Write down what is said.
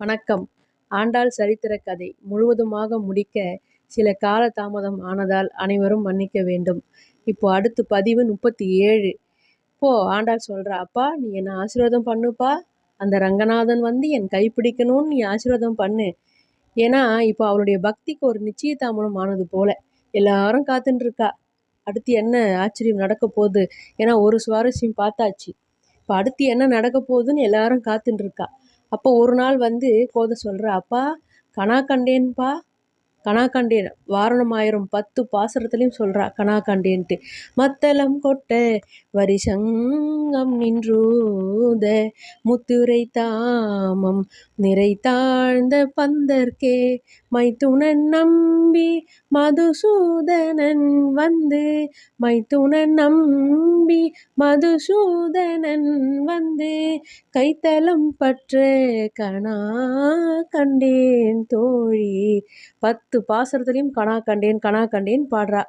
வணக்கம். ஆண்டாள் சரித்திர கதை முழுவதுமாக முடிக்க சில கால தாமதம் ஆனதால் அனைவரும் மன்னிக்க வேண்டும். இப்போ அடுத்து பதிவு முப்பத்தி ஏழு போ ஆண்டாள் சொல்கிறா அப்பா நீ என்னை ஆசீர்வாதம் பண்ணுப்பா? அந்த ரங்கநாதன் வந்து என் கைப்பிடிக்கணும்னு நீ ஆசீர்வாதம் பண்ணு. ஏன்னா இப்போ அவளுடைய பக்திக்கு ஒரு நிச்சயதாமதம் ஆனது போல. எல்லாரும் காத்துட்டுருக்கா அடுத்து என்ன ஆச்சரியம் நடக்க போகுது? ஏன்னா ஒரு சுவாரஸ்யம் பார்த்தாச்சு. இப்போ அடுத்து என்ன நடக்க போகுதுன்னு எல்லாரும் காத்துட்டுருக்கா அப்போ ஒரு நாள் வந்து கோதை சொல்கிறா அப்பா கனா கண்டேன்ப்பா கனா கண்டேன் வாரணமாயிரம் பத்து பாசுரத்துலையும் சொல்கிறா கனா கண்டேன்ட்டு மத்தளம் கொட்ட வரிசங்கம் நின்றூத முத்துரை தாமம் நிறை தாழ்ந்த பந்தர்க்கே மைத்துணன் நம்பி மதுசூதனன் வந்து மைத்துணன் நம்பி மதுசூதனன் வந்து கைத்தலம் பற்ற கணா கண்டேன் தோழி பத்து பாசுரத்துலேயும் கனா கண்டேன் கனா கண்டேன் பாடுறா.